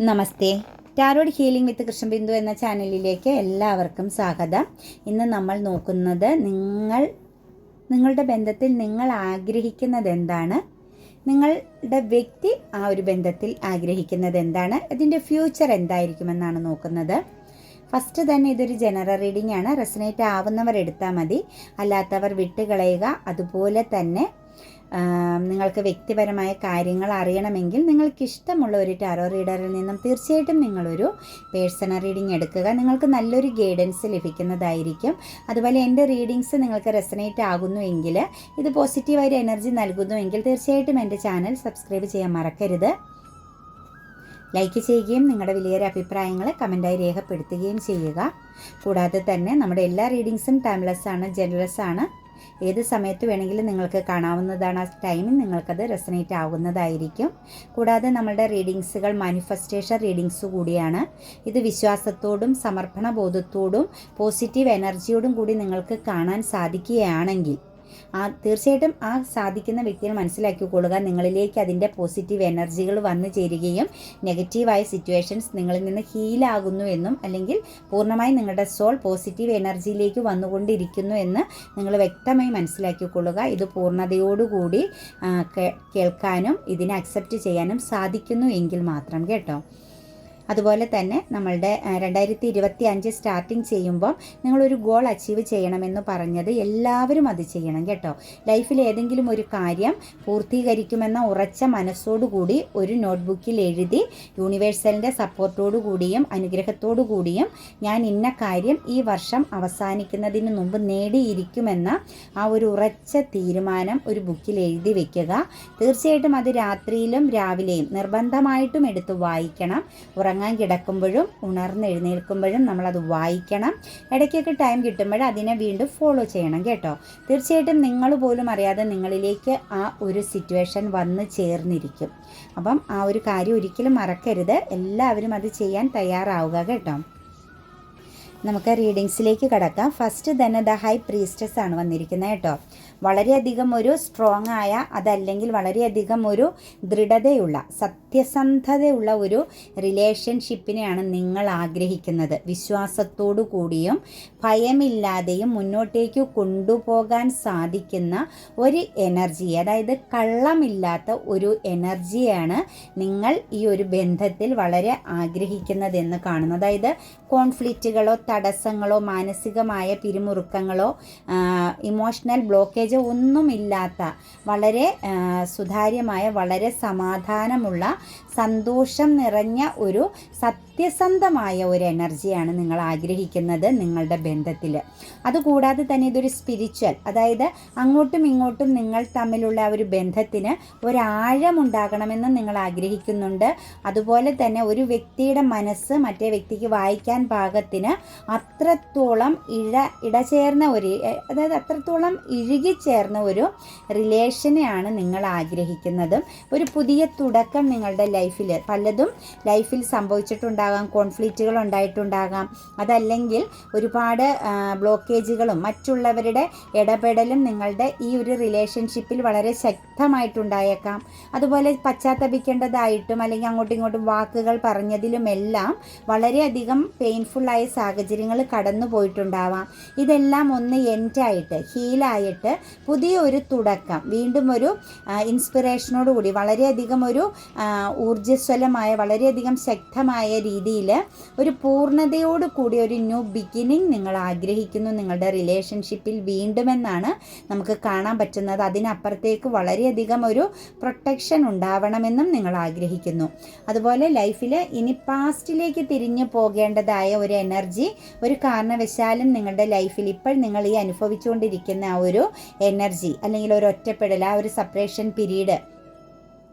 Namaste. Tarot healing with Krishnabindu എന്ന ചാനലിലേക്ക് എല്ലാവർക്കും സ്വാഗതം. ഇന്ന് നമ്മൾ നോക്കുന്നത് നിങ്ങൾ നിങ്ങളുടെ ബന്ധത്തിൽ നിങ്ങൾ ആഗ്രഹിക്കുന്നത് എന്താണ് നിങ്ങളുടെ വ്യക്തി ആ ഒരു ബന്ധത്തിൽ ആഗ്രഹിക്കുന്നത് എന്താണ് അതിന്റെ ഫ്യൂച്ചർ എന്തായിരിക്കുമെന്നാണ് നോക്കുന്നത്. ഫസ്റ്റ് തന്നെ ഇതൊരു ജനറൽ റീഡിംഗ് ആണ്. റെസനേറ്റ് ആവുന്നവർ എടുത്താൽ മതി. അല്ലാത്തവർ വിട്ടുകളയുക. അതുപോലെ തന്നെ നിങ്ങൾക്ക് വ്യക്തിപരമായ കാര്യങ്ങൾ അറിയണമെങ്കിൽ നിങ്ങൾക്ക് ഇഷ്ടമുള്ള ഒരു ടാരോ റീഡറിൽ നിന്നും തീർച്ചയായിട്ടും നിങ്ങളൊരു പേഴ്സണൽ റീഡിംഗ് എടുക്കുക. നിങ്ങൾക്ക് നല്ലൊരു ഗൈഡൻസ് ലഭിക്കുന്നതായിരിക്കും. അതുപോലെ എന്റെ റീഡിങ്സ് നിങ്ങൾക്ക് റെസനേറ്റ് ആകുന്നുവെങ്കിൽ ഇത് പോസിറ്റീവായൊരു എനർജി നൽകുന്നുവെങ്കിൽ തീർച്ചയായിട്ടും എന്റെ ചാനൽ സബ്സ്ക്രൈബ് ചെയ്യാൻ മറക്കരുത്. ലൈക്ക് ചെയ്യുകയും നിങ്ങളുടെ വിലയേറെ അഭിപ്രായങ്ങൾ കമന്റായി രേഖപ്പെടുത്തുകയും ചെയ്യുക. കൂടാതെ തന്നെ നമ്മുടെ എല്ലാ റീഡിങ്സും ടൈംലെസ് ആണ് ജനറസ് ആണ്. ഏത് സമയത്ത് വേണമെങ്കിലും നിങ്ങൾക്ക് കാണാവുന്നതാണ് ആ ടൈമിൽ നിങ്ങൾക്കത് റെസനേറ്റ് ആവുന്നതായിരിക്കും. കൂടാതെ നമ്മളുടെ റീഡിങ്സുകൾ മാനിഫെസ്റ്റേഷൻ റീഡിങ്സ് കൂടിയാണ്. ഇത് വിശ്വാസത്തോടും സമർപ്പണ ബോധത്തോടും പോസിറ്റീവ് എനർജിയോടും കൂടി നിങ്ങൾക്ക് കാണാൻ സാധിക്കുകയാണെങ്കിൽ ആ തീർച്ചയായിട്ടും ആ സാധിക്കുന്ന വ്യക്തികൾ മനസ്സിലാക്കിക്കൊള്ളുക. നിങ്ങളിലേക്ക് അതിന്റെ പോസിറ്റീവ് എനർജികൾ വന്നു ചേരുകയും നെഗറ്റീവായ സിറ്റുവേഷൻസ് നിങ്ങളിൽ നിന്ന് ഹീലാകുന്നു എന്നും അല്ലെങ്കിൽ പൂർണമായി നിങ്ങളുടെ സോൾ പോസിറ്റീവ് എനർജിയിലേക്ക് വന്നുകൊണ്ടിരിക്കുന്നു എന്ന് നിങ്ങൾ വ്യക്തമായി മനസ്സിലാക്കിക്കൊള്ളുക. ഇത് പൂർണതയോടുകൂടി കേൾക്കാനും ഇതിനെ അക്സെപ്റ്റ് ചെയ്യാനും സാധിക്കുന്നു എങ്കിൽ മാത്രം കേട്ടോ. അതുപോലെ തന്നെ നമ്മളുടെ രണ്ടായിരത്തി ഇരുപത്തി അഞ്ച് സ്റ്റാർട്ടിങ് ചെയ്യുമ്പോൾ നിങ്ങളൊരു ഗോൾ അച്ചീവ് ചെയ്യണമെന്ന് പറഞ്ഞത് എല്ലാവരും അത് ചെയ്യണം കേട്ടോ. ലൈഫിൽ ഏതെങ്കിലും ഒരു കാര്യം പൂർത്തീകരിക്കുമെന്ന ഉറച്ച മനസ്സോടുകൂടി ഒരു നോട്ട്ബുക്കിൽ എഴുതി യൂണിവേഴ്സലിന്റെ സപ്പോർട്ടോടു കൂടിയും അനുഗ്രഹത്തോടു കൂടിയും ഞാൻ ഇന്ന കാര്യം ഈ വർഷം അവസാനിക്കുന്നതിന് മുമ്പ് നേടിയിരിക്കുമെന്ന ആ ഒരു ഉറച്ച തീരുമാനം ഒരു ബുക്കിൽ എഴുതി വെക്കുക. തീർച്ചയായിട്ടും അത് രാത്രിയിലും രാവിലെയും നിർബന്ധമായിട്ടും എടുത്ത് വായിക്കണം. ഉറങ്ങാൻ കിടക്കുമ്പോഴും ഉണർന്ന് എഴുന്നേൽക്കുമ്പോഴും നമ്മളത് വായിക്കണം. ഇടയ്ക്കൊക്കെ ടൈം കിട്ടുമ്പോൾ അതിനെ വീണ്ടും ഫോളോ ചെയ്യണം കേട്ടോ. തീർച്ചയായിട്ടും നിങ്ങൾ പോലും അറിയാതെ നിങ്ങളിലേക്ക് ആ ഒരു സിറ്റുവേഷൻ വന്ന് ചേർന്നിരിക്കും. അപ്പം ആ ഒരു കാര്യം ഒരിക്കലും മറക്കരുത്. എല്ലാവരും അത് ചെയ്യാൻ തയ്യാറാവുക കേട്ടോ. നമുക്ക് റീഡിങ്സിലേക്ക് കടക്കാം. ഫസ്റ്റ് തന്നെ ദ ഹൈ പ്രീസ്റ്റസ് ആണ് വന്നിരിക്കുന്നത് കേട്ടോ. വളരെയധികം ഒരു സ്ട്രോങ് ആയ അതല്ലെങ്കിൽ വളരെയധികം ഒരു ദൃഢതയുള്ള സത്യസന്ധതയുള്ള ഒരു റിലേഷൻഷിപ്പിനെയാണ് നിങ്ങൾ ആഗ്രഹിക്കുന്നത്. വിശ്വാസത്തോടു കൂടിയും ഭയമില്ലാതെയും മുന്നോട്ടേക്ക് കൊണ്ടുപോകാൻ സാധിക്കുന്ന ഒരു എനർജി അതായത് കള്ളമില്ലാത്ത ഒരു എനർജിയാണ് നിങ്ങൾ ഈ ഒരു ബന്ധത്തിൽ വളരെ ആഗ്രഹിക്കുന്നതെന്ന് കാണുന്നു. അതായത് കോൺഫ്ലിക്റ്റുകളോ തടസ്സങ്ങളോ മാനസികമായ പിരിമുറുക്കങ്ങളോ ഇമോഷണൽ ബ്ലോക്കേജോ ഒന്നുമില്ലാത്ത വളരെ സുതാര്യമായ വളരെ സമാധാനമുള്ള സന്തോഷം നിറഞ്ഞ ഒരു സത്യസന്ധമായ ഒരു എനർജിയാണ് നിങ്ങൾ ആഗ്രഹിക്കുന്നത് നിങ്ങളുടെ ബന്ധത്തിൽ അതുകൂടാതെ തന്നെ ഇതൊരു സ്പിരിച്വൽ അതായത് അങ്ങോട്ടും ഇങ്ങോട്ടും നിങ്ങൾ തമ്മിലുള്ള ഒരു ബന്ധത്തിന് ഒരാഴമുണ്ടാകണമെന്ന് നിങ്ങൾ ആഗ്രഹിക്കുന്നുണ്ട്. അതുപോലെ തന്നെ ഒരു വ്യക്തിയുടെ മനസ്സ് മറ്റേ വ്യക്തിക്ക് വായിക്കാൻ പാകത്തിന് അത്രത്തോളം ഇഴ ഇടചേർന്ന ഒരു അതായത് അത്രത്തോളം ഇഴുകിച്ചേർന്ന ഒരു റിലേഷനെയാണ് നിങ്ങൾ ആഗ്രഹിക്കുന്നതും. ഒരു പുതിയ തുടക്കം നിങ്ങളുടെ ലൈഫിൽ. പലതും ലൈഫിൽ സംഭവിച്ചിട്ടുണ്ടാകാം കോൺഫ്ലിക്റ്റുകൾ ഉണ്ടായിട്ടുണ്ടാകാം. അതല്ലെങ്കിൽ ഒരുപാട് ബ്ലോക്കേജുകളും മറ്റുള്ളവരുടെ ഇടപെടലും നിങ്ങളുടെ ഈ ഒരു റിലേഷൻഷിപ്പിൽ വളരെ ശക്തമായിട്ടുണ്ടായേക്കാം. അതുപോലെ പശ്ചാത്തപിക്കേണ്ടതായിട്ടും അല്ലെങ്കിൽ അങ്ങോട്ടും ഇങ്ങോട്ടും വാക്കുകൾ പറഞ്ഞതിലുമെല്ലാം വളരെയധികം പെയിൻഫുള്ളായ സാഹചര്യങ്ങൾ കടന്നു പോയിട്ടുണ്ടാവാം. ഇതെല്ലാം ഒന്ന് എൻഡായിട്ട് ഹീലായിട്ട് പുതിയ ഒരു തുടക്കം വീണ്ടും ഒരു ഇൻസ്പിറേഷനോടുകൂടി വളരെയധികം ഒരു ഊർജസ്വലമായ വളരെയധികം ശക്തമായ രീതിയിൽ ഒരു പൂർണതയോട് കൂടി ഒരു ന്യൂ ബിഗിനിങ് നിങ്ങൾ ആഗ്രഹിക്കുന്നു. നിങ്ങളുടെ റിലേഷൻഷിപ്പിൽ വീണ്ടുമെന്നാണ് നമുക്ക് കാണാൻ പറ്റുന്നത്. അതിനപ്പുറത്തേക്ക് വളരെയധികം ഒരു പ്രൊട്ടക്ഷൻ ഉണ്ടാവണമെന്നും നിങ്ങൾ ആഗ്രഹിക്കുന്നു. അതുപോലെ ലൈഫിൽ ഇനി പാസ്റ്റിലേക്ക് തിരിഞ്ഞു പോകേണ്ടതായ ഒരു എനർജി ഒരു കാരണവശാലും നിങ്ങളുടെ ലൈഫിൽ ഇപ്പോൾ നിങ്ങൾ ഈ അനുഭവിച്ചുകൊണ്ടിരിക്കുന്ന ആ ഒരു എനർജി അല്ലെങ്കിൽ ഒരു ഒറ്റപ്പെടൽ ആ ഒരു സെപ്പറേഷൻ പീരീഡ്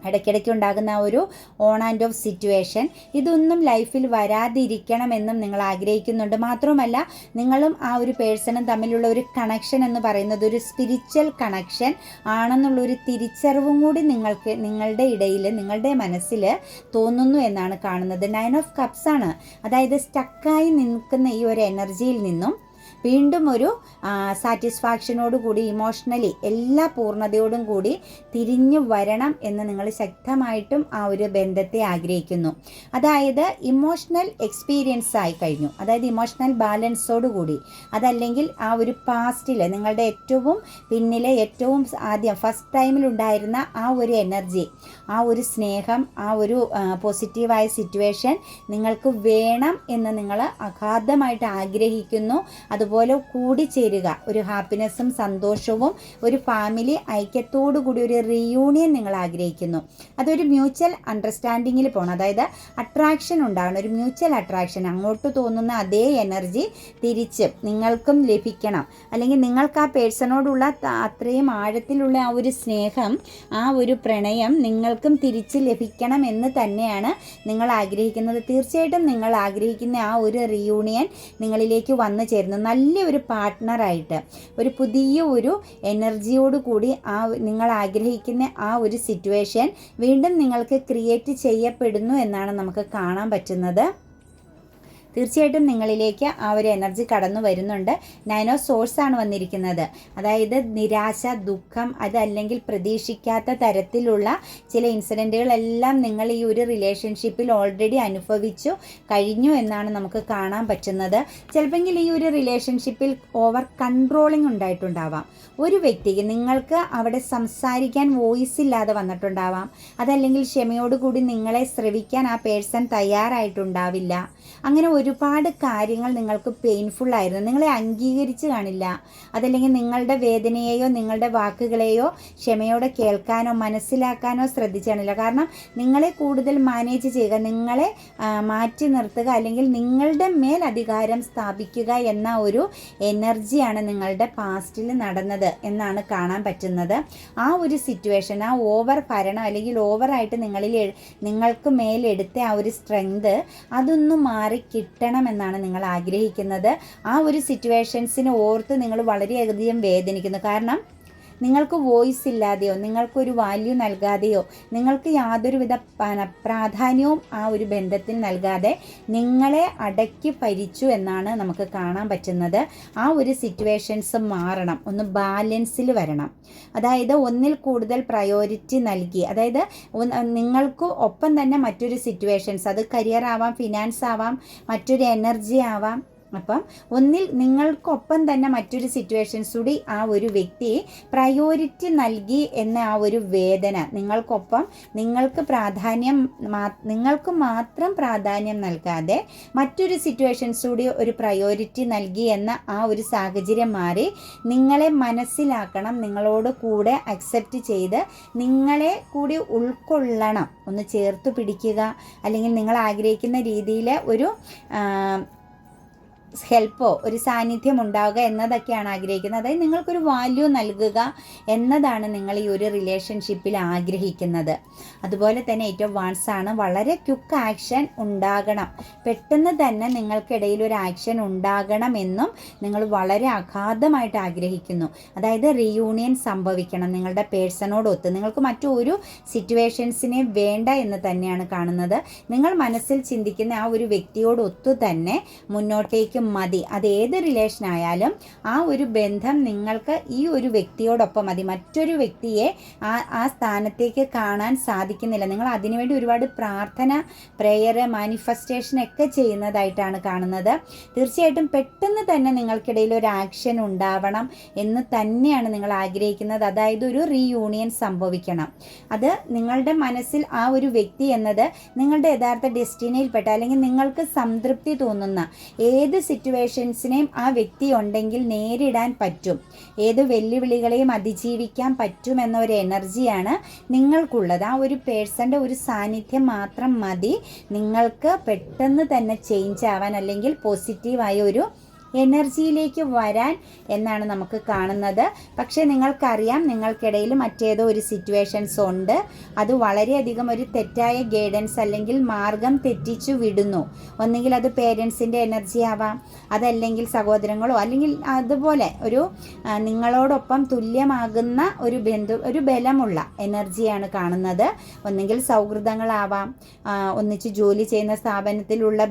ഇടയ്ക്കിടയ്ക്ക് ഉണ്ടാകുന്ന ഒരു ഓൺ ആൻഡ് ഓഫ് സിറ്റുവേഷൻ ഇതൊന്നും ലൈഫിൽ വരാതിരിക്കണമെന്നും നിങ്ങൾ ആഗ്രഹിക്കുന്നുണ്ട്. മാത്രമല്ല നിങ്ങളും ആ ഒരു പേഴ്സണും തമ്മിലുള്ള ഒരു കണക്ഷൻ എന്ന് പറയുന്നത് ഒരു സ്പിരിച്വൽ കണക്ഷൻ ആണെന്നുള്ള ഒരു തിരിച്ചറിവും കൂടി നിങ്ങൾക്ക് നിങ്ങളുടെ ഇടയിൽ നിങ്ങളുടെ മനസ്സിൽ തോന്നുന്നു എന്നാണ് കാണുന്നത്. നയൻ ഓഫ് കപ്സ് ആണ്. അതായത് സ്റ്റക്കായി നിൽക്കുന്ന ഈ ഒരു എനർജിയിൽ നിന്നും വീണ്ടും ഒരു സാറ്റിസ്ഫാക്ഷനോട് കൂടി ഇമോഷണലി എല്ലാ പൂർണതയോടും കൂടി തിരിഞ്ഞു വരണം എന്ന് നിങ്ങൾ ശക്തമായിട്ടും ആ ഒരു ബന്ധത്തെ ആഗ്രഹിക്കുന്നു. അതായത് ഇമോഷണൽ എക്സ്പീരിയൻസ് ആയി കഴിഞ്ഞു. അതായത് ഇമോഷണൽ ബാലൻസോട് കൂടി. അതല്ലെങ്കിൽ ആ ഒരു പാസ്റ്റിൽ നിങ്ങളുടെ ഏറ്റവും പിന്നിലെ ഏറ്റവും ആദ്യം ഫസ്റ്റ് ടൈമിൽ ഉണ്ടായിരുന്ന ആ ഒരു എനർജി ആ ഒരു സ്നേഹം ആ ഒരു പോസിറ്റീവായ സിറ്റുവേഷൻ നിങ്ങൾക്ക് വേണം എന്ന് നിങ്ങൾ അഗാധമായിട്ട് ആഗ്രഹിക്കുന്നു. അതുപോലെ കൂടിച്ചേരുക. ഒരു ഹാപ്പിനെസ്സും സന്തോഷവും ഒരു ഫാമിലി ഐക്യത്തോടു കൂടി ഒരു റീയൂണിയൻ നിങ്ങൾ ആഗ്രഹിക്കുന്നു. അതൊരു മ്യൂച്വൽ അണ്ടർസ്റ്റാൻഡിങ്ങിൽ പോകണം അതായത് അട്രാക്ഷൻ ഉണ്ടാകണം ഒരു മ്യൂച്വൽ അട്രാക്ഷൻ അങ്ങോട്ട് തോന്നുന്ന അതേ എനർജി തിരിച്ച് നിങ്ങൾക്കും ലഭിക്കണം. അല്ലെങ്കിൽ നിങ്ങൾക്ക് ആ പേഴ്സണോടുള്ള അത്രയും ആഴത്തിലുള്ള ആ ഒരു സ്നേഹം ആ ഒരു പ്രണയം നിങ്ങൾക്കും തിരിച്ച് ലഭിക്കണം എന്ന് തന്നെയാണ് നിങ്ങൾ ആഗ്രഹിക്കുന്നത്. തീർച്ചയായിട്ടും നിങ്ങൾ ആഗ്രഹിക്കുന്ന ആ ഒരു റിയൂണിയൻ നിങ്ങളിലേക്ക് വന്നു ചേരുന്നു. നല്ലൊരു പാർട്ട്ണറായിട്ട് ഒരു പുതിയ ഒരു എനർജിയോട് കൂടി ആ നിങ്ങൾ ആഗ്രഹിക്കുന്ന ആ ഒരു സിറ്റുവേഷൻ വീണ്ടും നിങ്ങൾക്ക് ക്രിയേറ്റ് ചെയ്യപ്പെടുന്നു എന്നാണ് നമുക്ക് കാണാൻ പറ്റുന്നത്. തീർച്ചയായിട്ടും നിങ്ങളിലേക്ക് ആ ഒരു എനർജി കടന്നു വരുന്നുണ്ട്. നൈനോ സോഴ്സ് ആണ് വന്നിരിക്കുന്നത്. അതായത് നിരാശ ദുഃഖം അതല്ലെങ്കിൽ പ്രതീക്ഷിക്കാത്ത തരത്തിലുള്ള ചില ഇൻസിഡന്റുകളെല്ലാം നിങ്ങൾ ഈ ഒരു റിലേഷൻഷിപ്പിൽ ഓൾറെഡി അനുഭവിച്ചു കഴിഞ്ഞു എന്നാണ് നമുക്ക് കാണാൻ പറ്റുന്നത്. ചിലപ്പോൾ ഈ ഒരു റിലേഷൻഷിപ്പിൽ ഓവർ കൺട്രോളിംഗ് ഉണ്ടായിട്ടുണ്ടാവാം. ഒരു വ്യക്തിക്ക് നിങ്ങൾക്ക് അവിടെ സംസാരിക്കാൻ വോയിസ് ഇല്ലാതെ വന്നിട്ടുണ്ടാവാം. അതല്ലെങ്കിൽ ക്ഷമയോടുകൂടി നിങ്ങളെ ശ്രവിക്കാൻ ആ പേഴ്സൺ തയ്യാറായിട്ടുണ്ടാവില്ല. അങ്ങനെ ഒരുപാട് കാര്യങ്ങൾ നിങ്ങൾക്ക് പെയിൻഫുൾ ആയിരുന്നു. നിങ്ങളെ അംഗീകരിച്ച് കാണില്ല. അതല്ലെങ്കിൽ നിങ്ങളുടെ വേദനയെയോ നിങ്ങളുടെ വാക്കുകളെയോ ക്ഷമയോടെ കേൾക്കാനോ മനസ്സിലാക്കാനോ ശ്രദ്ധിച്ചാണില്ല. കാരണം നിങ്ങളെ കൂടുതൽ മാനേജ് ചെയ്യുക നിങ്ങളെ മാറ്റി നിർത്തുക അല്ലെങ്കിൽ നിങ്ങളുടെ മേൽ അധികാരം സ്ഥാപിക്കുക എന്ന ഒരു എനർജിയാണ് നിങ്ങളുടെ പാസ്റ്റിൽ നടന്നത് എന്നാണ് കാണാൻ പറ്റുന്നത്. ആ ഒരു സിറ്റുവേഷൻ ആ ഓവർ ഭരണം അല്ലെങ്കിൽ ഓവറായിട്ട് നിങ്ങളിൽ നിങ്ങൾക്ക് മേലെടുത്ത ആ ഒരു സ്ട്രെങ്ത് അതൊന്നും മാറി കിട്ടണമെന്നാണ് നിങ്ങൾ ആഗ്രഹിക്കുന്നത്. ആ ഒരു സിറ്റുവേഷൻസിനെ ഓർത്ത് നിങ്ങൾ വളരെയധികം വേദനിക്കുന്നു. കാരണം നിങ്ങൾക്ക് വോയിസ് ഇല്ലാതെയോ നിങ്ങൾക്കൊരു വാല്യൂ നൽകാതെയോ നിങ്ങൾക്ക് യാതൊരുവിധ പ്രാധാന്യവും ആ ഒരു ബന്ധത്തിൽ നൽകാതെ നിങ്ങളെ അടക്കി ഭരിച്ചു എന്നാണ് നമുക്ക് കാണാൻ പറ്റുന്നത്. ആ ഒരു സിറ്റുവേഷൻസ് മാറണം. ഒന്ന് ബാലൻസിൽ വരണം. അതായത് ഒന്നിൽ കൂടുതൽ പ്രയോറിറ്റി നൽകി. അതായത് നിങ്ങൾക്ക് ഒപ്പം തന്നെ മറ്റൊരു സിറ്റുവേഷൻസ് അത് കരിയർ ആവാം ഫിനാൻസ് ആവാം മറ്റൊരു എനർജി ആവാം അപ്പം ഒന്നിൽ നിങ്ങൾക്കൊപ്പം തന്നെ മറ്റൊരു സിറ്റുവേഷൻസ് കൂടി ആ ഒരു വ്യക്തി പ്രയോറിറ്റി നൽകി എന്ന ആ ഒരു വേദന. നിങ്ങൾക്കൊപ്പം നിങ്ങൾക്ക് പ്രാധാന്യം നിങ്ങൾക്ക് മാത്രം പ്രാധാന്യം നൽകാതെ മറ്റൊരു സിറ്റുവേഷൻസ് കൂടി ഒരു പ്രയോറിറ്റി നൽകി എന്ന ആ ഒരു സാഹചര്യം മാറി നിങ്ങളെ മനസ്സിലാക്കണം നിങ്ങളോട് കൂടെ അക്സെപ്റ്റ് ചെയ്ത് നിങ്ങളെ കൂടി ഉൾക്കൊള്ളണം. ഒന്ന് ചേർത്ത് പിടിക്കുക. അല്ലെങ്കിൽ നിങ്ങൾ ആഗ്രഹിക്കുന്ന രീതിയിൽ ഒരു ഹെൽപ്പോ ഒരു സാന്നിധ്യം ഉണ്ടാവുക എന്നതൊക്കെയാണ് ആഗ്രഹിക്കുന്നത്. അതായത് നിങ്ങൾക്കൊരു വാല്യൂ നൽകുക എന്നതാണ് നിങ്ങൾ ഈ ഒരു റിലേഷൻഷിപ്പിൽ ആഗ്രഹിക്കുന്നത്. അതുപോലെ തന്നെ ഏറ്റവും വാൺസ് ആണ് വളരെ ക്യുക്ക് ആക്ഷൻ ഉണ്ടാകണം. പെട്ടെന്ന് തന്നെ നിങ്ങൾക്കിടയിൽ ഒരു ആക്ഷൻ ഉണ്ടാകണം എന്നും നിങ്ങൾ വളരെ അഗാധമായിട്ട് ആഗ്രഹിക്കുന്നു. അതായത് റീയൂണിയൻ സംഭവിക്കണം നിങ്ങളുടെ പേഴ്സണോടൊത്ത് നിങ്ങൾക്ക് മറ്റൊരു സിറ്റുവേഷൻസിനെ വേണ്ട എന്ന് തന്നെയാണ് കാണുന്നത്. നിങ്ങൾ മനസ്സിൽ ചിന്തിക്കുന്ന ആ ഒരു വ്യക്തിയോടൊത്തു തന്നെ മുന്നോട്ടേക്ക് മതി. അത് ഏത് റിലേഷൻ ആയാലും ആ ഒരു ബന്ധം നിങ്ങൾക്ക് ഈ ഒരു വ്യക്തിയോടൊപ്പം മതി. മറ്റൊരു വ്യക്തിയെ ആ ആ സ്ഥാനത്തേക്ക് കാണാൻ സാധിക്കുന്നില്ല. നിങ്ങൾ അതിനുവേണ്ടി ഒരുപാട് പ്രാർത്ഥന പ്രെയർ മാനിഫെസ്റ്റേഷൻ ഒക്കെ ചെയ്യുന്നതായിട്ടാണ് കാണുന്നത്. തീർച്ചയായിട്ടും പെട്ടെന്ന് തന്നെ നിങ്ങൾക്കിടയിൽ ഒരു ആക്ഷൻ ഉണ്ടാവണം എന്ന് തന്നെയാണ് നിങ്ങൾ ആഗ്രഹിക്കുന്നത്. അതായത് ഒരു റീയൂണിയൻ സംഭവിക്കണം. അത് നിങ്ങളുടെ മനസ്സിൽ ആ ഒരു വ്യക്തി എന്നത് നിങ്ങളുടെ യഥാർത്ഥ ഡെസ്റ്റിനയിൽപ്പെട്ട അല്ലെങ്കിൽ നിങ്ങൾക്ക് സംതൃപ്തി തോന്നുന്ന ഏത് സിറ്റുവേഷൻസിനെയും ആ വ്യക്തി ഉണ്ടെങ്കിൽ നേരിടാൻ പറ്റും. ഏത് വെല്ലുവിളികളെയും അതിജീവിക്കാൻ പറ്റുമെന്ന ഒരു എനർജിയാണ് നിങ്ങൾക്കുള്ളത്. ആ ഒരു പേഴ്സന്റെ ഒരു സാന്നിധ്യം മാത്രം മതി. നിങ്ങൾക്ക് പെട്ടെന്ന് തന്നെ ചേഞ്ച് ആവാൻ അല്ലെങ്കിൽ പോസിറ്റീവായ ഒരു എനർജിയിലേക്ക് വരാൻ എന്നാണ് നമുക്ക് കാണുന്നത്. പക്ഷേ നിങ്ങൾക്കറിയാം നിങ്ങൾക്കിടയിൽ മറ്റേതോ ഒരു സിറ്റുവേഷൻസ് ഉണ്ട്. അത് വളരെയധികം ഒരു തെറ്റായ ഗൈഡൻസ് അല്ലെങ്കിൽ മാർഗം തെറ്റിച്ചു വിടുന്നു. ഒന്നുകിൽ അത് പേരൻസിന്റെ എനർജി ആവാം അതല്ലെങ്കിൽ സഹോദരങ്ങളോ അല്ലെങ്കിൽ അതുപോലെ ഒരു നിങ്ങളോടൊപ്പം തുല്യമാകുന്ന ഒരു ബന്ധു ഒരു ബലമുള്ള എനർജിയാണ് കാണുന്നത്. ഒന്നുകിൽ സൗഹൃദങ്ങളാവാം ഒന്നിച്ച് ജോലി ചെയ്യുന്ന സ്ഥാപനത്തിലുള്ള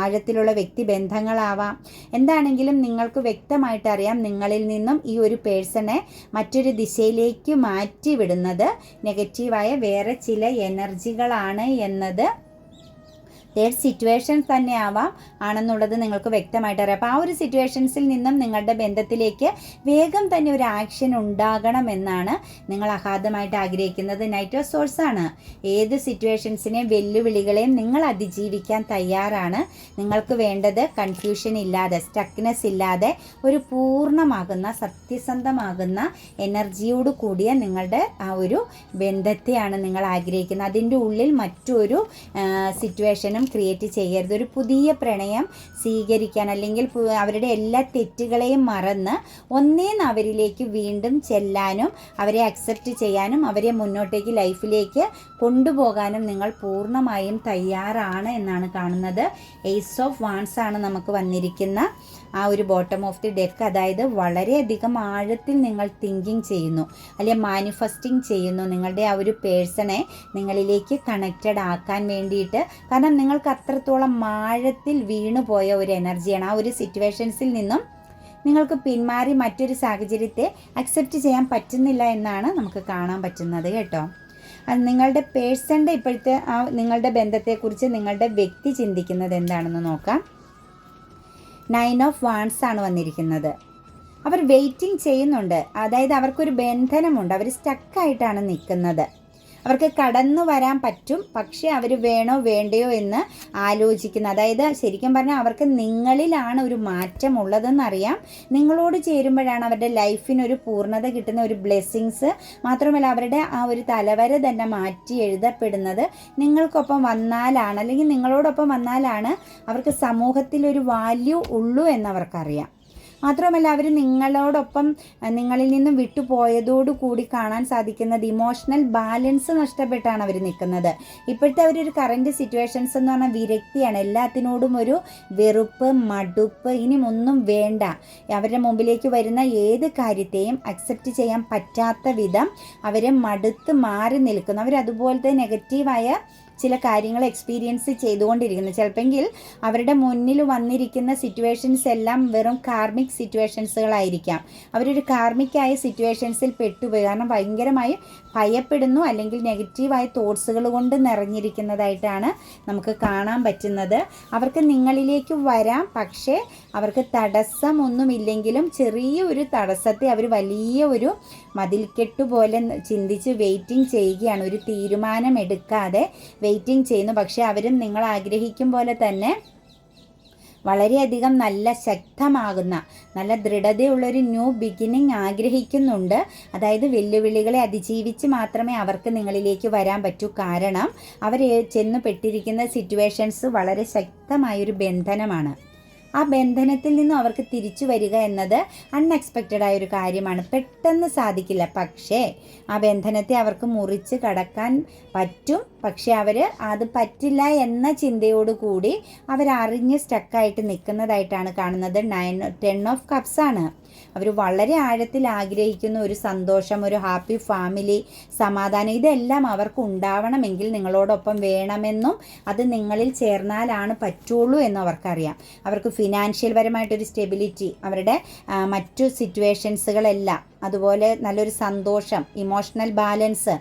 ആഴത്തിലുള്ള വ്യക്തി വ്യക്തിബന്ധങ്ങളാവാം എന്താണെങ്കിലും നിങ്ങൾക്ക് വ്യക്തമായിട്ട് അറിയാം നിങ്ങളിൽ നിന്നും ഈ ഒരു പേഴ്സണെ മറ്റൊരു ദിശയിലേക്ക് മാറ്റിവിടുന്നത് നെഗറ്റീവായ വേറെ ചില എനർജികളാണ് എന്നത്. തേർഡ് സിറ്റുവേഷൻസ് തന്നെ ആവാം ആണെന്നുള്ളത് നിങ്ങൾക്ക് വ്യക്തമായിട്ട് അറിയാം. അപ്പോൾ ആ ഒരു സിറ്റുവേഷൻസിൽ നിന്നും നിങ്ങളുടെ ബന്ധത്തിലേക്ക് വേഗം തന്നെ ഒരു ആക്ഷൻ ഉണ്ടാകണമെന്നാണ് നിങ്ങൾ അഗാധമായിട്ട് ആഗ്രഹിക്കുന്നത്. നൈറ്റ് ഓഫ് സോഴ്സ് ആണ്. ഏത് സിറ്റുവേഷൻസിനെയും വെല്ലുവിളികളെയും നിങ്ങൾ അതിജീവിക്കാൻ തയ്യാറാണ്. നിങ്ങൾക്ക് വേണ്ടത് കൺഫ്യൂഷൻ ഇല്ലാതെ സ്റ്റക്നെസ് ഇല്ലാതെ ഒരു പൂർണമാകുന്ന സത്യസന്ധമാകുന്ന എനർജിയോട് കൂടിയ നിങ്ങളുടെ ആ ഒരു ബന്ധത്തെയാണ് നിങ്ങൾ ആഗ്രഹിക്കുന്നത്. അതിന്റെ ഉള്ളിൽ മറ്റൊരു സിറ്റുവേഷനും ക്രിയേറ്റ് ചെയ്യരുത്. ഒരു പുതിയ പ്രണയം സ്വീകരിക്കാൻ അല്ലെങ്കിൽ അവരുടെ എല്ലാ തെറ്റുകളെയും മറന്ന് ഒന്നേന്ന് അവരിലേക്ക് വീണ്ടും ചെല്ലാനും അവരെ അക്സെപ്റ്റ് ചെയ്യാനും അവരെ മുന്നോട്ടേക്ക് ലൈഫിലേക്ക് കൊണ്ടുപോകാനും നിങ്ങൾ പൂർണമായും തയ്യാറാണ് എന്നാണ് കാണുന്നത്. എയ്സ് ഓഫ് വാൺസ് ആണ് നമുക്ക് വന്നിരിക്കുന്ന ആ ഒരു ബോട്ടം ഓഫ് ദി ഡെക്ക് അതായത് വളരെയധികം ആഴത്തിൽ നിങ്ങൾ തിങ്കിങ് ചെയ്യുന്നു അല്ലെങ്കിൽ മാനിഫെസ്റ്റിംഗ് ചെയ്യുന്നു നിങ്ങളുടെ ആ ഒരു പേഴ്സണെ നിങ്ങളിലേക്ക് കണക്റ്റഡ് ആക്കാൻ വേണ്ടിയിട്ട്. കാരണം നിങ്ങൾക്ക് അത്രത്തോളം ആഴത്തിൽ വീണുപോയ ഒരു എനർജിയാണ് ആ ഒരു സിറ്റുവേഷൻസിൽ നിന്നും നിങ്ങൾക്ക് പിന്മാറി മറ്റൊരു സാഹചര്യത്തെ അക്സെപ്റ്റ് ചെയ്യാൻ പറ്റുന്നില്ല എന്നാണ് നമുക്ക് കാണാൻ പറ്റുന്നത് കേട്ടോ. അത് നിങ്ങളുടെ പേഴ്സന്റെ ഇപ്പോഴത്തെ ആ നിങ്ങളുടെ ബന്ധത്തെക്കുറിച്ച് നിങ്ങളുടെ വ്യക്തി ചിന്തിക്കുന്നത് എന്താണെന്ന് നോക്കാം. നയൻ ഓഫ് വാൺസ് ആണ് വന്നിരിക്കുന്നത്. അവർ വെയിറ്റിംഗ് ചെയ്യുന്നുണ്ട്. അതായത് അവർക്കൊരു ബന്ധനമുണ്ട്. അവർ സ്റ്റക്കായിട്ടാണ് നിൽക്കുന്നത്. അവർക്ക് കടന്നു വരാൻ പറ്റും. പക്ഷേ അവർ വേണോ വേണ്ടയോ എന്ന് ആലോചിക്കുന്നു. അതായത് ശരിക്കും പറഞ്ഞാൽ അവർക്ക് നിങ്ങളിലാണ് ഒരു മാറ്റം ഉള്ളതെന്നറിയാം. നിങ്ങളോട് ചേരുമ്പോഴാണ് അവരുടെ ലൈഫിനൊരു പൂർണത കിട്ടുന്ന ഒരു ബ്ലെസ്സിങ്സ്. മാത്രമല്ല അവരുടെ ആ ഒരു തലവര തന്നെ മാറ്റി എഴുതപ്പെടുന്നത്. നിങ്ങൾക്കൊപ്പം വന്നാലാണ്. അല്ലെങ്കിൽ നിങ്ങളോടൊപ്പം വന്നാലാണ് അവർക്ക് സമൂഹത്തിൽ ഒരു വാല്യൂ ഉള്ളൂ എന്നവർക്കറിയാം. മാത്രമല്ല അവർ നിങ്ങളോടൊപ്പം നിങ്ങളിൽ നിന്നും വിട്ടുപോയതോടുകൂടി കാണാൻ സാധിക്കുന്നത് ഇമോഷണൽ ബാലൻസ് നഷ്ടപ്പെട്ടാണ് അവർ നിൽക്കുന്നത്. ഇപ്പോഴത്തെ അവരൊരു കറന്റ് സിറ്റുവേഷൻസ് എന്ന് പറഞ്ഞാൽ വിരക്തിയാണ്. എല്ലാത്തിനോടും ഒരു വെറുപ്പ് മടുപ്പ് ഇനി ഒന്നും വേണ്ട. അവരുടെ മുമ്പിലേക്ക് വരുന്ന ഏത് കാര്യത്തെയും അക്സെപ്റ്റ് ചെയ്യാൻ പറ്റാത്ത വിധം അവരെ മടുത്ത് മാറി നിൽക്കുന്നു. അവരതുപോലത്തെ നെഗറ്റീവായ ചില കാര്യങ്ങൾ എക്സ്പീരിയൻസ് ചെയ്തുകൊണ്ടിരിക്കുന്നത് ചിലപ്പെങ്കിൽ അവരുടെ മുന്നിൽ വന്നിരിക്കുന്ന സിറ്റുവേഷൻസ് എല്ലാം വെറും കാർമിക് സിറ്റുവേഷൻസുകളായിരിക്കാം അവരൊരു കാർമിക്കായ സിറ്റുവേഷൻസിൽ പെട്ടുപോയി. കാരണം ഭയങ്കരമായി ഭയപ്പെടുന്നു അല്ലെങ്കിൽ നെഗറ്റീവായ തോട്ട്സുകൾ കൊണ്ട് നിറഞ്ഞിരിക്കുന്നതായിട്ടാണ് നമുക്ക് കാണാൻ പറ്റുന്നത്. അവർക്ക് നിങ്ങളിലേക്ക് വരാം. പക്ഷേ അവർക്ക് തടസ്സമൊന്നുമില്ലെങ്കിലും ചെറിയ ഒരു തടസ്സത്തെ അവർ വലിയ ഒരു മതിൽക്കെട്ട് പോലെ ചിന്തിച്ച് വെയിറ്റിംഗ് ചെയ്യുകയാണ്. ഒരു തീരുമാനം എടുക്കാതെ വെയിറ്റിംഗ് ചെയ്യുന്നു. പക്ഷേ അവരും നിങ്ങൾ ആഗ്രഹിക്കും പോലെ തന്നെ വളരെയധികം നല്ല ശക്തമാകുന്ന നല്ല ദൃഢതയുള്ളൊരു ന്യൂ ബിഗിനിങ് ആഗ്രഹിക്കുന്നുണ്ട്. അതായത് വെല്ലുവിളികളെ അതിജീവിച്ച് മാത്രമേ അവർക്ക് നിങ്ങളിലേക്ക് വരാൻ പറ്റൂ. കാരണം അവർ ചെന്നു പെട്ടിരിക്കുന്ന സിറ്റുവേഷൻസ് വളരെ ശക്തമായൊരു ബന്ധനമാണ്. ആ ബന്ധനത്തിൽ നിന്നും അവർക്ക് തിരിച്ചു വരിക എന്നത് അൺഎക്സ്പെക്റ്റഡ് ആയ ഒരു കാര്യമാണ്. പെട്ടെന്ന് സാധിക്കില്ല. പക്ഷേ ആ ബന്ധനത്തെ അവർക്ക് മുറിച്ച് കടക്കാൻ പറ്റും. പക്ഷേ അവർ അത് പറ്റില്ല എന്ന ചിന്തയോടുകൂടി അവരറിഞ്ഞ് സ്റ്റക്കായിട്ട് നിൽക്കുന്നതായിട്ടാണ് കാണുന്നത്. നയൻ ടെൻ ഓഫ് കപ്സ് ആണ്. അവർ വളരെ ആഴത്തിൽ ആഗ്രഹിക്കുന്ന ഒരു സന്തോഷം ഒരു ഹാപ്പി ഫാമിലി സമാധാനം ഇതെല്ലാം അവർക്ക് ഉണ്ടാവണമെങ്കിൽ നിങ്ങളോടൊപ്പം വേണമെന്നും അത് നിങ്ങളിൽ ചേർന്നാലാണ് പറ്റുള്ളൂ എന്നും അവർക്കറിയാം. അവർക്ക് ഫിനാൻഷ്യൽ പരമായിട്ടൊരു സ്റ്റെബിലിറ്റി അവരുടെ മറ്റു സിറ്റുവേഷൻസുകളെല്ലാം അതുപോലെ നല്ലൊരു സന്തോഷം ഇമോഷണൽ ബാലൻസ്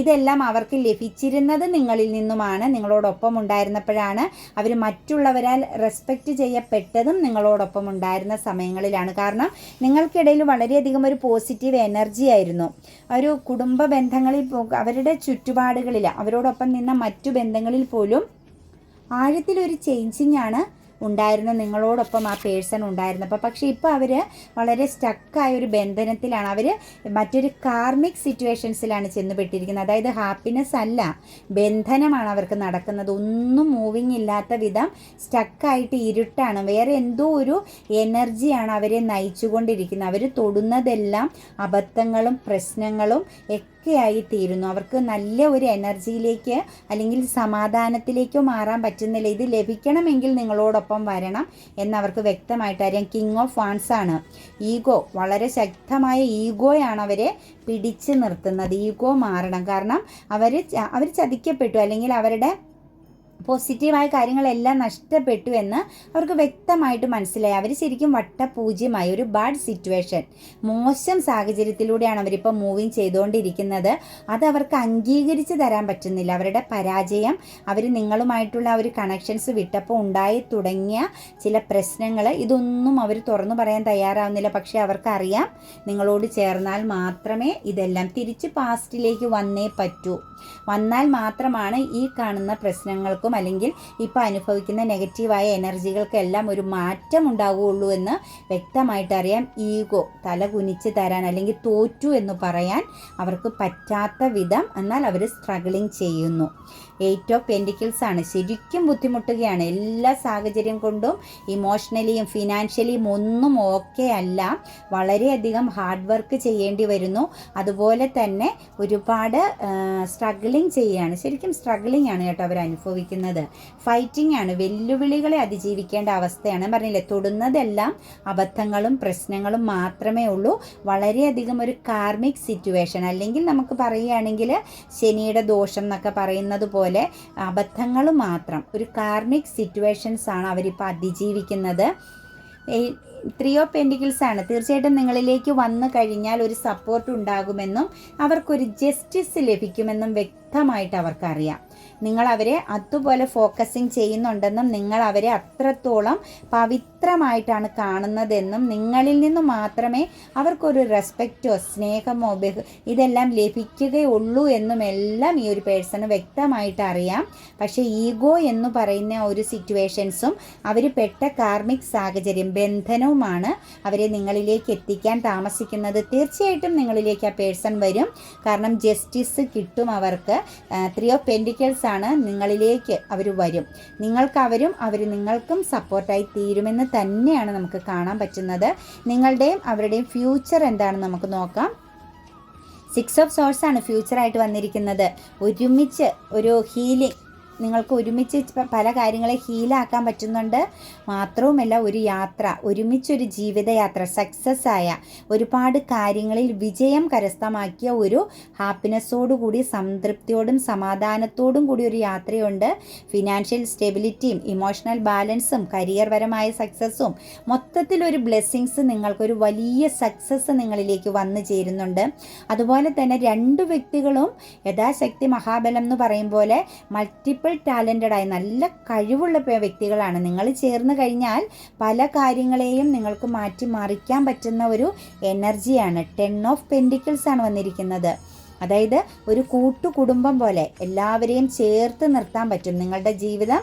ഇതെല്ലാം അവർക്ക് ലഭിച്ചിരുന്നത് നിങ്ങളിൽ നിന്നുമാണ്. നിങ്ങളോടൊപ്പം ഉണ്ടായിരുന്നപ്പോഴാണ് അവർ മറ്റുള്ളവരാൽ റെസ്പെക്റ്റ് ചെയ്യപ്പെട്ടതും നിങ്ങളോടൊപ്പം ഉണ്ടായിരുന്ന സമയങ്ങളിലാണ്. കാരണം നിങ്ങൾക്കിടയിൽ വളരെയധികം ഒരു പോസിറ്റീവ് എനർജി ആയിരുന്നു. ഒരു കുടുംബ ബന്ധങ്ങളിൽ അവരുടെ ചുറ്റുപാടുകളിൽ അവരോടൊപ്പം നിന്ന മറ്റു ബന്ധങ്ങളിൽ പോലും ആഴത്തിലൊരു ചേഞ്ചിങ് ആണ് ഉണ്ടായിരുന്ന നിങ്ങളോടൊപ്പം ആ പേഴ്സൺ ഉണ്ടായിരുന്നപ്പോൾ പക്ഷേ ഇപ്പോൾ അവർ വളരെ സ്റ്റക്കായ ഒരു ബന്ധനത്തിലാണ്. അവർ മറ്റൊരു കാർമിക് സിറ്റുവേഷൻസിലാണ് ചെന്നുപെട്ടിരിക്കുന്നത്. അതായത് ഹാപ്പിനെസ് അല്ല ബന്ധനമാണ് അവർക്ക് നടക്കുന്നത്. ഒന്നും മൂവിങ് ഇല്ലാത്ത വിധം സ്റ്റക്കായിട്ട് ഇരുട്ടാണ്. വേറെ എന്തോ ഒരു എനർജിയാണ് അവരെ നയിച്ചുകൊണ്ടിരിക്കുന്നത്. അവർ തൊടുന്നതെല്ലാം അബദ്ധങ്ങളും പ്രശ്നങ്ങളും ഒക്കെയായി തീരുന്നു അവർക്ക് നല്ല ഒരു എനർജിയിലേക്ക് അല്ലെങ്കിൽ സമാധാനത്തിലേക്കോ മാറാൻ പറ്റുന്നില്ല. ഇത് ലഭിക്കണമെങ്കിൽ നിങ്ങളോടൊപ്പം വരണം എന്നവർക്ക് വ്യക്തമായിട്ട് അറിയാം. കിങ് ഓഫ് വാൺസ് ആണ്. ഈഗോ വളരെ ശക്തമായ ഈഗോയാണ് അവരെ പിടിച്ചു നിർത്തുന്നത്. ഈഗോ മാറണം. കാരണം അവർ അവർ ചതിക്കപ്പെട്ടു. അല്ലെങ്കിൽ അവരുടെ പോസിറ്റീവായ കാര്യങ്ങളെല്ലാം നഷ്ടപ്പെട്ടു എന്ന് അവർക്ക് വ്യക്തമായിട്ട് മനസ്സിലായി. അവർ ശരിക്കും വട്ടപൂജ്യമായി ഒരു ബാഡ് സിറ്റുവേഷൻ മോശം സാഹചര്യത്തിലൂടെയാണ് അവരിപ്പോൾ മൂവിങ് ചെയ്തുകൊണ്ടിരിക്കുന്നത്. അത് അവർക്ക് അംഗീകരിച്ച് തരാൻ പറ്റുന്നില്ല. അവരുടെ പരാജയം അവർ നിങ്ങളുമായിട്ടുള്ള ഒരു കണക്ഷൻസ് വിട്ടപ്പോൾ ഉണ്ടായി തുടങ്ങിയ ചില പ്രശ്നങ്ങൾ ഇതൊന്നും അവർ തുറന്നു പറയാൻ തയ്യാറാവുന്നില്ല. പക്ഷേ അവർക്കറിയാം നിങ്ങളോട് ചേർന്നാൽ മാത്രമേ ഇതെല്ലാം തിരിച്ച് പാസ്റ്റിലേക്ക് വന്നേ പറ്റൂ. വന്നാൽ മാത്രമാണ് ഈ കാണുന്ന പ്രശ്നങ്ങൾക്കും അല്ലെങ്കിൽ ഇപ്പോൾ അനുഭവിക്കുന്ന നെഗറ്റീവായ എനർജികൾക്കെല്ലാം ഒരു മാറ്റം ഉണ്ടാവുകയുള്ളൂ എന്ന് വ്യക്തമായിട്ട് അറിയാം. ഈഗോ തല കുനിച്ച് തരാൻ അല്ലെങ്കിൽ തോറ്റു എന്ന് പറയാൻ അവർക്ക് പറ്റാത്ത വിധം എന്നാൽ അവർ സ്ട്രഗിളിങ് ചെയ്യുന്നു. എയ്റ്റ് ഓഫ് പെൻഡിക്കിൾസ് ആണ്. ശരിക്കും ബുദ്ധിമുട്ടുകയാണ്. എല്ലാ സാഹചര്യം കൊണ്ടും ഇമോഷണലിയും ഫിനാൻഷ്യലിയും ഒന്നും ഓക്കെ അല്ല. വളരെയധികം ഹാർഡ് വർക്ക് ചെയ്യേണ്ടി വരുന്നു. അതുപോലെ തന്നെ ഒരുപാട് സ്ട്രഗിളിങ് ചെയ്യുകയാണ്. ശരിക്കും സ്ട്രഗിളിങ് ആണ് കേട്ടോ അവർ അനുഭവിക്കുന്നത്. ഫൈറ്റിംഗ് ആണ്. വെല്ലുവിളികളെ അതിജീവിക്കേണ്ട അവസ്ഥയാണ്. പറഞ്ഞില്ലേ തൊടുന്നതെല്ലാം അബദ്ധങ്ങളും പ്രശ്നങ്ങളും മാത്രമേ ഉള്ളൂ. വളരെയധികം ഒരു കാർമിക് സിറ്റുവേഷൻ അല്ലെങ്കിൽ നമുക്ക് പറയുകയാണെങ്കിൽ ശനിയുടെ ദോഷം എന്നൊക്കെ പറയുന്നത് പോലെ അബദ്ധങ്ങൾ മാത്രം. ഒരു കാർമിക് സിറ്റുവേഷൻസ് ആണ് അവരിപ്പോൾ അതിജീവിക്കുന്നത്. ത്രീ ഓഫ് പെൻഡിക്കിൾസ് ആണ്. തീർച്ചയായിട്ടും നിങ്ങളിലേക്ക് വന്നു കഴിഞ്ഞാൽ ഒരു സപ്പോർട്ട് ഉണ്ടാകുമെന്നും അവർക്കൊരു ജസ്റ്റിസ് ലഭിക്കുമെന്നും വ്യക്തമായിട്ട് അവർക്കറിയാം. നിങ്ങൾ അവരെ അതുപോലെ ഫോക്കസിങ് ചെയ്യുന്നുണ്ടെന്നും നിങ്ങൾ അവരെ അത്രത്തോളം പവിത്രമായിട്ടാണ് കാണുന്നതെന്നും നിങ്ങളിൽ നിന്ന് മാത്രമേ അവർക്കൊരു റെസ്പെക്റ്റോ സ്നേഹമോ ബഹു ഇതെല്ലാം ലഭിക്കുകയുള്ളൂ എന്നും എല്ലാം ഈ ഒരു പേഴ്സണ് വ്യക്തമായിട്ട് അറിയാം. പക്ഷേ ഈഗോ എന്ന് പറയുന്ന ഒരു സിറ്റുവേഷൻസും അവർ പെട്ട കാർമിക് സാഹചര്യം ബന്ധനവുമാണ് അവരെ നിങ്ങളിലേക്ക് എത്തിക്കാൻ താമസിക്കുന്നത്. തീർച്ചയായിട്ടും നിങ്ങളിലേക്ക് ആ പേഴ്സൺ വരും. കാരണം ജസ്റ്റിസ് കിട്ടും അവർക്ക്. ത്രീ ഓഫ് പെൻഡിക്കൽസ് ആണ് നിങ്ങളിലേക്ക് അവർ വരും. നിങ്ങൾക്ക് അവരും അവർ നിങ്ങൾക്കും സപ്പോർട്ടായി തീരുമെന്ന് തന്നെയാണ് നമുക്ക് കാണാൻ പറ്റുന്നത്. നിങ്ങളുടെയും അവരുടെയും ഫ്യൂച്ചർ എന്താണെന്ന് നമുക്ക് നോക്കാം. സിക്സ് ഓഫ് സോഴ്സ് ആണ് ഫ്യൂച്ചറായിട്ട് വന്നിരിക്കുന്നത്. ഒരുമിച്ച് ഒരു ഹീലിംഗ് നിങ്ങൾക്ക് ഒരുമിച്ച് പല കാര്യങ്ങളെ ഹീലാക്കാൻ പറ്റുന്നുണ്ട്. മാത്രവുമല്ല ഒരു യാത്ര ഒരുമിച്ചൊരു ജീവിതയാത്ര സക്സസ് ആയ ഒരുപാട് കാര്യങ്ങളിൽ വിജയം കരസ്ഥമാക്കിയ ഒരു ഹാപ്പിനെസ്സോടുകൂടി സംതൃപ്തിയോടും സമാധാനത്തോടും കൂടി ഒരു യാത്രയുണ്ട്. ഫിനാൻഷ്യൽ സ്റ്റെബിലിറ്റിയും ഇമോഷണൽ ബാലൻസും കരിയർ പരമായ സക്സസ്സും മൊത്തത്തിലൊരു ബ്ലെസ്സിങ്സ് നിങ്ങൾക്കൊരു വലിയ സക്സസ് നിങ്ങളിലേക്ക് വന്നു ചേരുന്നുണ്ട്. അതുപോലെ തന്നെ രണ്ട് വ്യക്തികളും യഥാശക്തി മഹാബലം എന്ന് പറയും പോലെ മൾട്ടിപ്പിൾ മൾട്ടിപ്പിൾ ടാലന്റഡായ നല്ല കഴിവുള്ള വ്യക്തികളാണ്. നിങ്ങൾ ചേർന്ന് കഴിഞ്ഞാൽ പല കാര്യങ്ങളെയും നിങ്ങൾക്ക് മാറ്റി മറിക്കാൻ പറ്റുന്ന ഒരു എനർജിയാണ് ടെൻ ഓഫ് പെൻഡിക്കിൾസ് ആണ് വന്നിരിക്കുന്നത്. അതായത് ഒരു കൂട്ടുകുടുംബം പോലെ എല്ലാവരെയും ചേർത്ത് നിർത്താൻ പറ്റും. നിങ്ങളുടെ ജീവിതം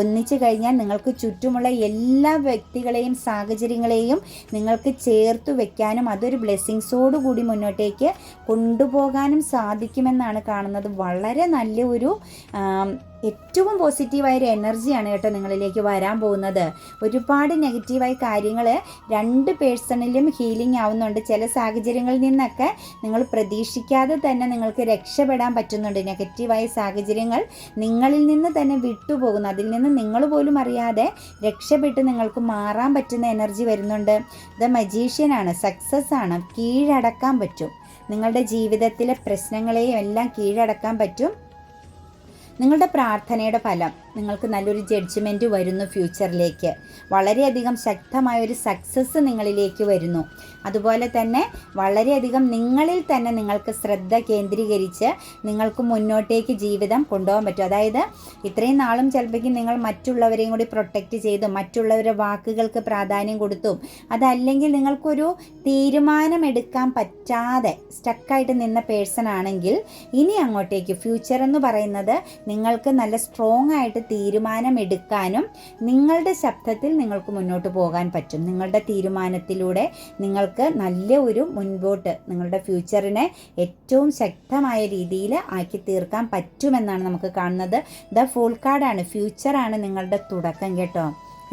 ഒന്നിച്ചു കഴിഞ്ഞാൽ നിങ്ങൾക്ക് ചുറ്റുമുള്ള എല്ലാ വ്യക്തികളെയും സാഹചര്യങ്ങളെയും നിങ്ങൾക്ക് ചേർത്ത് വെക്കാനും അതൊരു ബ്ലെസ്സിങ്സോടു കൂടി മുന്നോട്ടേക്ക് കൊണ്ടുപോകാനും സാധിക്കുമെന്നാണ് കാണുന്നത്. വളരെ നല്ല ഒരു ഏറ്റവും പോസിറ്റീവായ ഒരു എനർജിയാണ് കേട്ടോ നിങ്ങളിലേക്ക് വരാൻ പോകുന്നത്. ഒരുപാട് നെഗറ്റീവായ കാര്യങ്ങൾ രണ്ട് പേഴ്സണിലും ഹീലിംഗ് ആവുന്നുണ്ട്. ചില സാഹചര്യങ്ങളിൽ നിന്നൊക്കെ നിങ്ങൾ പ്രതീക്ഷിക്കാതെ തന്നെ നിങ്ങൾക്ക് രക്ഷപ്പെടാൻ പറ്റുന്നുണ്ട്. നെഗറ്റീവായ സാഹചര്യങ്ങൾ നിങ്ങളിൽ നിന്ന് തന്നെ വിട്ടുപോകുന്നു. അതിൽ നിന്ന് നിങ്ങൾ പോലും അറിയാതെ രക്ഷപ്പെട്ട് നിങ്ങൾക്ക് മാറാൻ പറ്റുന്ന എനർജി വരുന്നുണ്ട്. ദ മജീഷ്യനാണ് സക്സസ് ആണ്. കീഴടക്കാൻ പറ്റും. നിങ്ങളുടെ ജീവിതത്തിലെ പ്രശ്നങ്ങളെയും എല്ലാം കീഴടക്കാൻ പറ്റും. നിങ്ങളുടെ പ്രാർത്ഥനയുടെ ഫലം നിങ്ങൾക്ക് നല്ലൊരു ജഡ്ജ്മെന്റ് വരുന്നു ഫ്യൂച്ചറിലേക്ക് വളരെയധികം ശക്തമായ ഒരു സക്സസ് നിങ്ങളിലേക്ക് വരുന്നു. അതുപോലെ തന്നെ വളരെയധികം നിങ്ങളിൽ തന്നെ നിങ്ങൾക്ക് ശ്രദ്ധ കേന്ദ്രീകരിച്ച് നിങ്ങൾക്ക് മുന്നോട്ടേക്ക് ജീവിതം കൊണ്ടുപോകാൻ പറ്റും. അതായത് ഇത്രയും നാളും ചിലപ്പോഴേക്കും നിങ്ങൾ മറ്റുള്ളവരെയും കൂടി പ്രൊട്ടക്റ്റ് ചെയ്തും മറ്റുള്ളവരുടെ വാക്കുകൾക്ക് പ്രാധാന്യം കൊടുത്തും അതല്ലെങ്കിൽ നിങ്ങൾക്കൊരു തീരുമാനമെടുക്കാൻ പറ്റാതെ സ്റ്റക്കായിട്ട് നിന്ന പേഴ്സൺ ആണെങ്കിൽ ഇനി അങ്ങോട്ടേക്ക് ഫ്യൂച്ചർ എന്ന് പറയുന്നത് നിങ്ങൾക്ക് നല്ല സ്ട്രോങ് ആയിട്ട് തീരുമാനമെടുക്കാനും നിങ്ങളുടെ ശബ്ദത്തിൽ നിങ്ങൾക്ക് മുന്നോട്ട് പോകാൻ പറ്റും. നിങ്ങളുടെ തീരുമാനത്തിലൂടെ നിങ്ങൾക്ക് നല്ല ഒരു മുൻപോട്ട് നിങ്ങളുടെ ഫ്യൂച്ചറിനെ ഏറ്റവും ശക്തമായ രീതിയിൽ ആക്കി തീർക്കാൻ പറ്റുമെന്നാണ് നമുക്ക് കാണുന്നത്. ദ ഫുൾ കാർഡാണ് ഫ്യൂച്ചറാണ് നിങ്ങളുടെ തുടക്കം കേട്ടോ.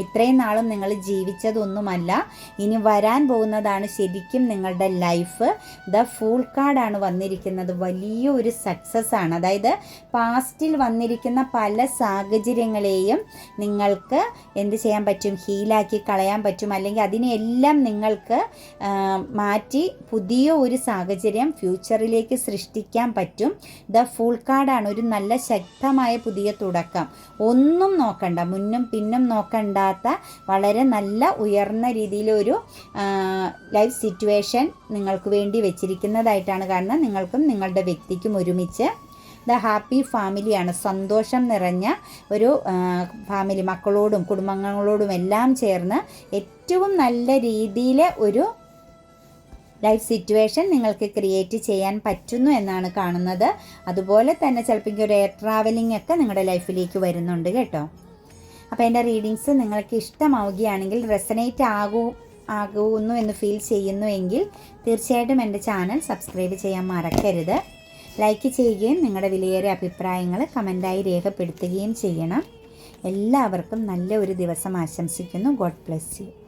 ഇത്രയും നാളും നിങ്ങൾ ജീവിച്ചതൊന്നുമല്ല. ഇനി വരാൻ പോകുന്നതാണ് ശരിക്കും നിങ്ങളുടെ ലൈഫ് ദ ഫുൾ കാർഡാണ് വന്നിരിക്കുന്നത്. വലിയൊരു സക്സസ് ആണ്. അതായത് പാസ്റ്റിൽ വന്നിരിക്കുന്ന പല സാഹചര്യങ്ങളെയും നിങ്ങൾക്ക് എന്ത് ചെയ്യാൻ പറ്റും? ഹീലാക്കി കളയാൻ പറ്റും. അല്ലെങ്കിൽ അതിനെല്ലാം നിങ്ങൾക്ക് മാറ്റി പുതിയ ഒരു സാഹചര്യം ഫ്യൂച്ചറിലേക്ക് സൃഷ്ടിക്കാൻ പറ്റും. ദ ഫുൾ കാർഡാണ് ഒരു നല്ല ശക്തമായ പുതിയ തുടക്കം. ഒന്നും നോക്കണ്ട. മുന്നും പിന്നും നോക്കണ്ടാത്ത വളരെ നല്ല ഉയർന്ന രീതിയിലൊരു ലൈഫ് സിറ്റുവേഷൻ നിങ്ങൾക്ക് വേണ്ടി വെച്ചിരിക്കുന്നതായിട്ടാണ് കാരണം നിങ്ങൾക്കും നിങ്ങളുടെ വ്യക്തിക്കും ഒരുമിച്ച് ദ ഹാപ്പി ഫാമിലിയാണ്. സന്തോഷം നിറഞ്ഞ ഒരു ഫാമിലി മക്കളോടും കുടുംബങ്ങളോടും എല്ലാം ചേർന്ന് ഏറ്റവും നല്ല രീതിയിൽ ഒരു ലൈഫ് സിറ്റുവേഷൻ നിങ്ങൾക്ക് ക്രിയേറ്റ് ചെയ്യാൻ പറ്റുന്നു എന്നാണ് കാണുന്നത്. അതുപോലെ തന്നെ ചിലപ്പോൾ ഒരു എയർ ട്രാവലിംഗ് ഒക്കെ നിങ്ങളുടെ ലൈഫിലേക്ക് വരുന്നുണ്ട് കേട്ടോ. അപ്പോൾ എന്റെ റീഡിങ്സ് നിങ്ങൾക്ക് ഇഷ്ടമാവുകയാണെങ്കിൽ റെസനേറ്റ് ആകൂ ആകുന്നു എന്ന് ഫീൽ ചെയ്യുന്നു എങ്കിൽ തീർച്ചയായിട്ടും എന്റെ ചാനൽ സബ്സ്ക്രൈബ് ചെയ്യാൻ മറക്കരുത്. ലൈക്ക് ചെയ്യുകയും നിങ്ങളുടെ വിലയേറിയ അഭിപ്രായങ്ങൾ കമന്റായി രേഖപ്പെടുത്തുകയും ചെയ്യണം. എല്ലാവർക്കും നല്ല ഒരു ദിവസം ആശംസിക്കുന്നു. God bless you